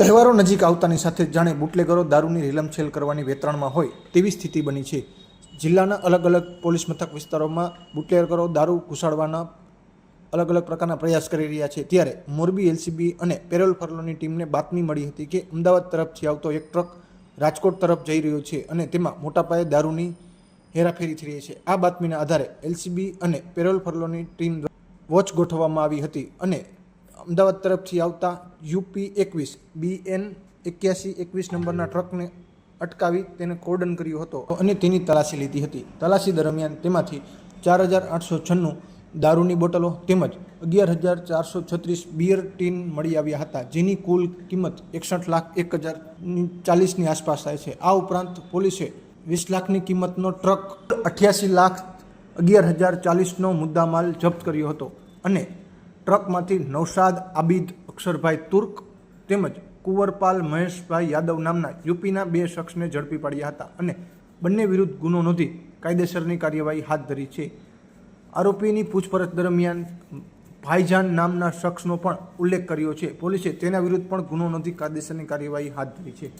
તહેવારો નજીક આવતાની સાથે જાણે બુટલેગરો દારૂની રીલમછેલ કરવાની વેતરણમાં હોય તેવી સ્થિતિ બની છે. જિલ્લાના અલગ અલગ પોલીસ મથક વિસ્તારોમાં બુટલેગરો દારૂ ઘુસાડવાના અલગ અલગ પ્રકારના પ્રયાસ કરી રહ્યા છે. ત્યારે મોરબી, એલસીબી અને પેરોલ ફરલોની ટીમને બાતમી મળી હતી કે અમદાવાદ તરફથી આવતો એક ટ્રક રાજકોટ તરફ જઈ રહ્યો છે અને તેમાં મોટા પાયે દારૂની હેરાફેરી થઈ રહી છે. આ બાતમીના આધારે એલસીબી અને પેરોલ ફરલોની ટીમ વોચ ગોઠવવામાં આવી હતી અને અમદાવાદ તરફથી આવતા યુપી એકવીસ, બીએન એક્યાસી એકવીસ નંબરના ટ્રકને અટકાવી તેને કોર્ડન કર્યો હતો અને તેની તલાશી લીધી હતી. તલાશી દરમિયાન તેમાંથી ચાર હજાર આઠસો છન્નું દારૂની બોટલો તેમજ અગિયાર હજાર ચારસો છત્રીસ બિયર ટીન મળી આવ્યા હતા, જેની કુલ કિંમત એકસઠ લાખ એક હજાર ચાલીસની આસપાસ થાય છે. આ ઉપરાંત પોલીસે વીસ લાખની કિંમતનો ટ્રક અઠ્યાસી લાખ અગિયાર હજાર ચાલીસનો મુદ્દામાલ જપ્ત કર્યો હતો અને ટ્રકમાંથી નૌશાદ આબિદ, અક્ષરભાઈ તુર્ક તેમજ કુંવરપાલ મહેશભાઈ યાદવ નામના યુપીના બે શખ્સને ઝડપી પાડ્યા હતા અને બંને વિરુદ્ધ ગુનો નોંધી કાયદેસરની કાર્યવાહી હાથ ધરી છે. આરોપીની પૂછપરછ દરમિયાન ભાઈજાન નામના શખ્સનો પણ ઉલ્લેખ કર્યો છે. પોલીસે તેના વિરુદ્ધ પણ ગુનો નોંધી કાયદેસરની કાર્યવાહી હાથ ધરી છે.